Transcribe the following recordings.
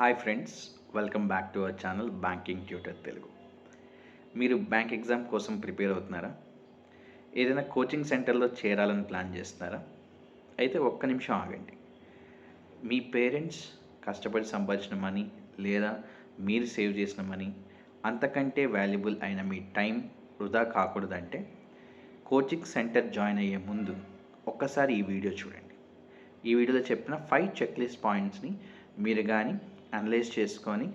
Hi friends welcome back to our channel banking tutor Telugu మీరు bank exam కోసం prepare అవుతున్నారా? ఏదైనా coaching సెంటర్లో చేరాలని ప్లాన్ చేస్తున్నారా? అయితే ఒక్క నిమిషం ఆగండి. మీ పేరెంట్స్ కష్టపడి సంపాదించిన మనీ లేదా మీరు సేవ్ చేసిన మనీ అంతకంటే వాల్యుబుల్ అయిన మీ టైం వృధా కాకూడదంటే కోచింగ్ సెంటర్ జాయిన్ అయ్యే ముందు ఒక్కసారి ఈ వీడియో చూడండి. ఈ వీడియోలో చెప్పిన ఫైవ్ చెక్ లిస్ట్ పాయింట్స్ని మీరు కానీ అనలైజ్ చేసుకొని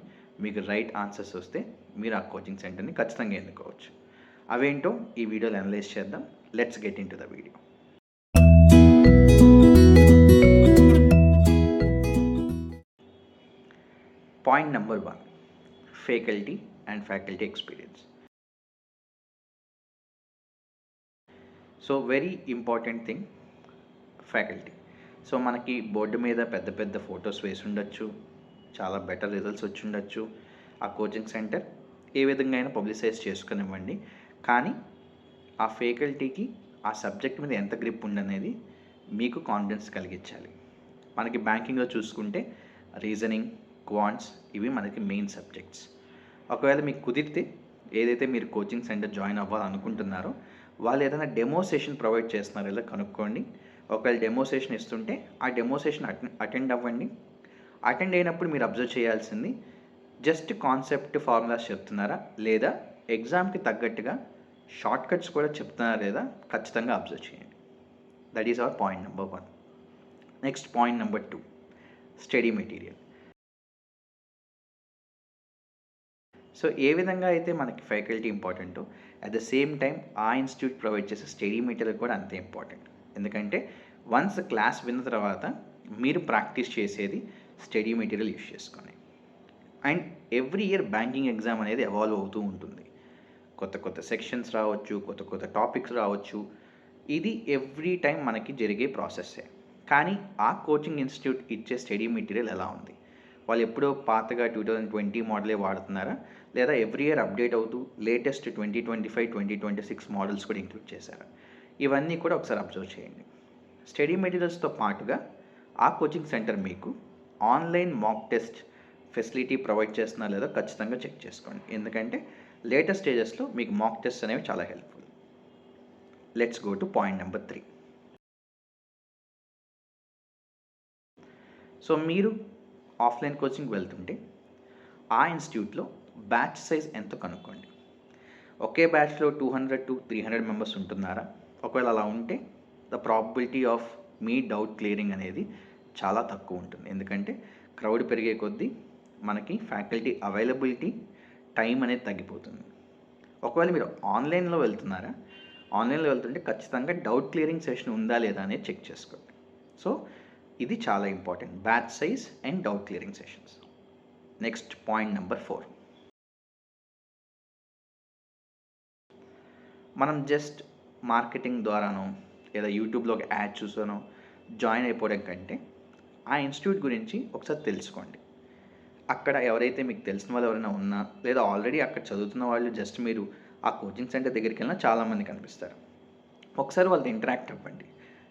మీకు రైట్ ఆన్సర్స్ వస్తే మీరు ఆ కోచింగ్ సెంటర్ని ఖచ్చితంగా ఎన్నుకోవచ్చు. అవేంటో ఈ వీడియోలో అనలైజ్ చేద్దాం. Let's get into the video point number one faculty and faculty experience so very important thing faculty so మనకి బోర్డు మీద పెద్ద పెద్ద ఫొటోస్ వేసి ఉండొచ్చు. చాలా బెటర్ రిజల్ట్స్ వచ్చి ఉండొచ్చు ఆ కోచింగ్ సెంటర్ ఏ విధంగా అయినా పబ్లిసైజ్ చేసుకునివ్వండి. కానీ ఆ ఫ్యాకల్టీకి ఆ సబ్జెక్ట్ మీద ఎంత గ్రిప్ ఉండనేది మీకు కాన్ఫిడెన్స్ కలిగించాలి. మనకి బ్యాంకింగ్లో చూసుకుంటే రీజనింగ్ క్వాంట్స్ ఇవి మనకి మెయిన్ సబ్జెక్ట్స్ ఒకవేళ మీకు కుదిరితే ఏదైతే మీరు కోచింగ్ సెంటర్ జాయిన్ అవ్వాలనుకుంటున్నారో వాళ్ళు ఏదైనా డెమో సెషన్ ప్రొవైడ్ చేస్తున్నారో ఇలా కనుక్కోండి. ఒకవేళ డెమో సెషన్ ఇస్తుంటే ఆ డెమో సెషన్ అటెండ్ అవ్వండి. అటెండ్ అయినప్పుడు మీరు అబ్జర్వ్ చేయాల్సింది జస్ట్ కాన్సెప్ట్ ఫార్ములాస్ చెప్తున్నారా? లేదా ఎగ్జామ్కి తగ్గట్టుగా షార్ట్ కట్స్ కూడా చెప్తున్నారా లేదా? ఖచ్చితంగా అబ్జర్వ్ చేయండి. That is our point number one next point number two study material so ఏ విధంగా అయితే మనకి ఫ్యాకల్టీ ఇంపార్టెంటో అట్ ద సేమ్ టైం ఆ ఇన్స్టిట్యూట్ ప్రొవైడ్ చేసే స్టడీ మెటీరియల్ కూడా అంతే ఇంపార్టెంట్ ఎందుకంటే వన్స్ క్లాస్ విన్న తర్వాత మీరు ప్రాక్టీస్ చేసేది స్టడీ మెటీరియల్ యూస్ చేసుకొని. And every year banking exam అనేది ఎవాల్వ్ అవుతూ ఉంటుంది. కొత్త కొత్త సెక్షన్స్ రావచ్చు కొత్త కొత్త టాపిక్స్ రావచ్చు. ఇది ఎవ్రీ టైం మనకి జరిగే ప్రాసెస్సే. కానీ ఆ కోచింగ్ ఇన్స్టిట్యూట్ ఇచ్చే స్టడీ మెటీరియల్ ఎలా ఉంది? వాళ్ళు ఎప్పుడో పాతగా టూ థౌజండ్ ట్వంటీ మోడలే వాడుతున్నారా? లేదా ఎవ్రీ ఇయర్ అప్డేట్ అవుతూ latest twenty twenty five twenty twenty six models కూడా ఇంక్లూడ్ చేశారా? ఇవన్నీ కూడా ఒకసారి అబ్జర్వ్ చేయండి. స్టడీ మెటీరియల్స్తో పాటుగా ఆ కోచింగ్ సెంటర్ మీకు online mock test facility provide చేస్తున్నా లేదో ఖచ్చితంగా చెక్ చేసుకోండి. ఎందుకంటే లేటెస్ట్ స్టేజెస్లో మీకు మాక్ టెస్ట్ అనేవి చాలా helpful let's go to point number three so మీరు ఆఫ్లైన్ కోచింగ్ వెళ్తుంటే ఆ ఇన్స్టిట్యూట్లో బ్యాచ్ సైజ్ ఎంతో కనుక్కోండి. ఒకే బ్యాచ్లో two hundred to three hundred members ఉంటున్నారా? ఒకవేళ అలా ఉంటే ద ప్రాబిలిటీ ఆఫ్ మీ డౌట్ క్లియరింగ్ అనేది చాలా తక్కువ ఉంటుంది. ఎందుకంటే క్రౌడ్ పెరిగే కొద్దీ మనకి ఫ్యాకల్టీ అవైలబిలిటీ టైం అనేది తగ్గిపోతుంది. ఒకవేళ మీరు ఆన్లైన్లో వెళ్తున్నారా? ఆన్లైన్లో వెళ్తుంటే ఖచ్చితంగా డౌట్ క్లియరింగ్ సెషన్ ఉందా లేదా అనేది చెక్ చేసుకోండి. సో ఇది చాలా important batch size and doubt clearing sessions next point number four మనం జస్ట్ మార్కెటింగ్ ద్వారానో లేదా యూట్యూబ్లో ఒక యాడ్ చూసానో జాయిన్ అయిపోవడం కంటే ఆ ఇన్స్టిట్యూట్ గురించి ఒకసారి తెలుసుకోండి. అక్కడ ఎవరైతే మీకు తెలిసిన వాళ్ళు ఎవరైనా ఉన్నా లేదా ఆల్రెడీ అక్కడ చదువుతున్న వాళ్ళు జస్ట్ మీరు ఆ కోచింగ్ సెంటర్ దగ్గరికి వెళ్ళినా చాలామంది కనిపిస్తారు. ఒకసారి వాళ్ళతో ఇంటరాక్ట్ అవ్వండి.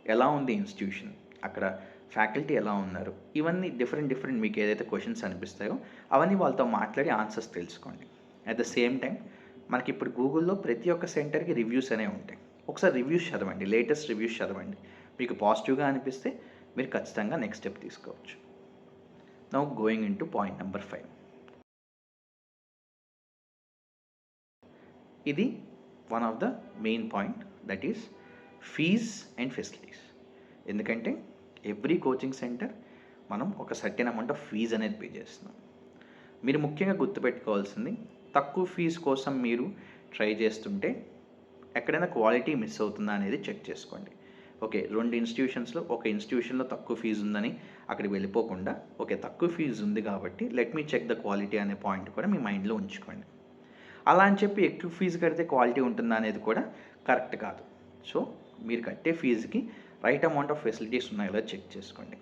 ఎలా ఉంది ఇన్స్టిట్యూషన్? అక్కడ ఫ్యాకల్టీ ఎలా ఉన్నారు? ఇవన్నీ డిఫరెంట్ డిఫరెంట్ మీకు ఏదైతే క్వశ్చన్స్ అనిపిస్తాయో అవన్నీ వాళ్ళతో మాట్లాడి ఆన్సర్స్ తెలుసుకోండి. అట్ ద సేమ్ టైం మనకి ఇప్పుడు గూగుల్లో ప్రతి ఒక్క సెంటర్కి రివ్యూస్ అనేవి ఉంటాయి. ఒకసారి రివ్యూస్ చదవండి లేటెస్ట్ రివ్యూస్ చదవండి. మీకు పాజిటివ్గా అనిపిస్తే మీరు ఖచ్చితంగా నెక్స్ట్ స్టెప్ తీసుకోవచ్చు. Now going into point number five ఇది one of the main point that is fees and facilities ఎందుకంటే ఎవ్రీ కోచింగ్ సెంటర్ మనం ఒక సర్టెన్ అమౌంట్ ఆఫ్ ఫీజ్ అనేది పే చేస్తున్నాం. మీరు ముఖ్యంగా గుర్తుపెట్టుకోవాల్సింది తక్కువ ఫీజు కోసం మీరు ట్రై చేస్తుంటే ఎక్కడైనా క్వాలిటీ మిస్ అవుతుందా అనేది చెక్ చేసుకోండి. ఓకే రెండు ఇన్స్టిట్యూషన్స్లో ఒక ఇన్స్టిట్యూషన్లో తక్కువ ఫీజు ఉందని అక్కడికి వెళ్ళిపోకుండా ఓకే తక్కువ ఫీజు ఉంది కాబట్టి let me check the quality అనే పాయింట్ కూడా మీ మైండ్లో ఉంచుకోండి. అలా అని చెప్పి ఎక్కువ ఫీజు కడితే క్వాలిటీ ఉంటుందా అనేది కూడా కరెక్ట్ కాదు. సో మీరు కట్టే ఫీజుకి రైట్ అమౌంట్ ఆఫ్ ఫెసిలిటీస్ ఉన్నాయో చెక్ చేసుకోండి.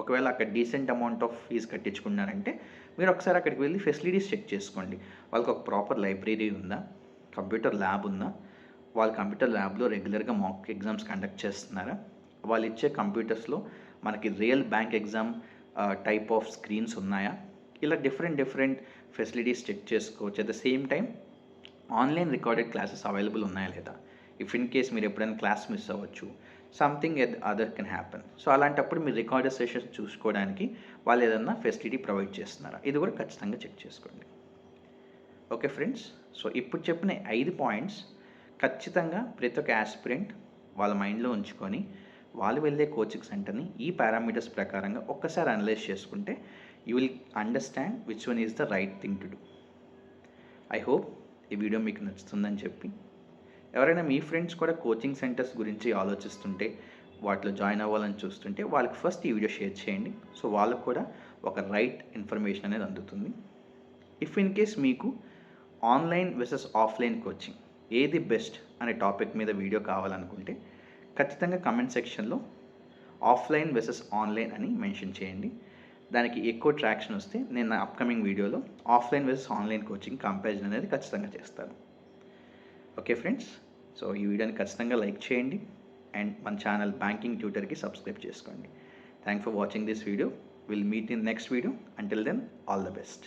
ఒకవేళ అక్కడ డీసెంట్ అమౌంట్ ఆఫ్ ఫీజు కట్టించుకున్నారంటే మీరు ఒకసారి అక్కడికి వెళ్ళి ఫెసిలిటీస్ చెక్ చేసుకోండి. వాళ్ళకి ఒక ప్రాపర్ లైబ్రరీ ఉందా? కంప్యూటర్ ల్యాబ్ ఉందా? వాళ్ళ కంప్యూటర్ ల్యాబ్లో రెగ్యులర్గా మాక్ ఎగ్జామ్స్ కండక్ట్ చేస్తున్నారా? వాళ్ళు ఇచ్చే కంప్యూటర్స్లో మనకి real bank exam type of screens ఉన్నాయా? ఇలా డిఫరెంట్ డిఫరెంట్ ఫెసిలిటీస్ చెక్ చేసుకోవచ్చు. At the same time online recorded classes available ఉన్నాయా లేదా? ఇఫ్ ఇన్ కేస్ మీరు ఎప్పుడైనా క్లాస్ మిస్ అవ్వచ్చు something ఎద్ other can happen. So అలాంటప్పుడు మీరు రికార్డెడ్ సెషన్స్ చూసుకోవడానికి వాళ్ళు ఏదన్నా ఫెసిలిటీ ప్రొవైడ్ చేస్తున్నారా? ఇది కూడా ఖచ్చితంగా చెక్ చేసుకోండి. ఓకే ఫ్రెండ్స్ సో ఇప్పుడు చెప్పిన ఐదు పాయింట్స్ ఖచ్చితంగా ప్రతి ఒక్క యాస్పిరెంట్ వాళ్ళ మైండ్లో ఉంచుకొని వాళ్ళు వెళ్ళే కోచింగ్ సెంటర్ని ఈ పారామీటర్స్ ప్రకారంగా ఒక్కసారి అనలైజ్ చేసుకుంటే you will understand which one is the right thing to do I hope ఈ వీడియో మీకు నచ్చుతుందని చెప్పి. ఎవరైనా మీ ఫ్రెండ్స్ కూడా కోచింగ్ సెంటర్స్ గురించి ఆలోచిస్తుంటే వాటిలో జాయిన్ అవ్వాలని చూస్తుంటే వాళ్ళకి ఫస్ట్ ఈ వీడియో షేర్ చేయండి. సో వాళ్ళకు కూడా ఒక రైట్ ఇన్ఫర్మేషన్ అనేది అందుతుంది. ఇఫ్ ఇన్ కేస్ మీకు ఆన్లైన్ వెసెస్ ఆఫ్లైన్ కోచింగ్ ఏది బెస్ట్ అనే టాపిక్ మీద వీడియో కావాలనుకుంటే ఖచ్చితంగా కమెంట్ సెక్షన్లో ఆఫ్లైన్ వెసెస్ ఆన్లైన్ అని మెన్షన్ చేయండి. దానికి ఎక్కువ ట్రాక్షన్ వస్తే నేను నా అప్కమింగ్ వీడియోలో offline versus online coaching comparison అనేది ఖచ్చితంగా చేస్తాను. ఓకే ఫ్రెండ్స్ సో ఈ వీడియోని ఖచ్చితంగా లైక్ చేయండి అండ్ మన ఛానల్ బ్యాంకింగ్ ట్యూటర్కి సబ్స్క్రైబ్ చేసుకోండి. Thank for watching this video will meet in next video until then all the best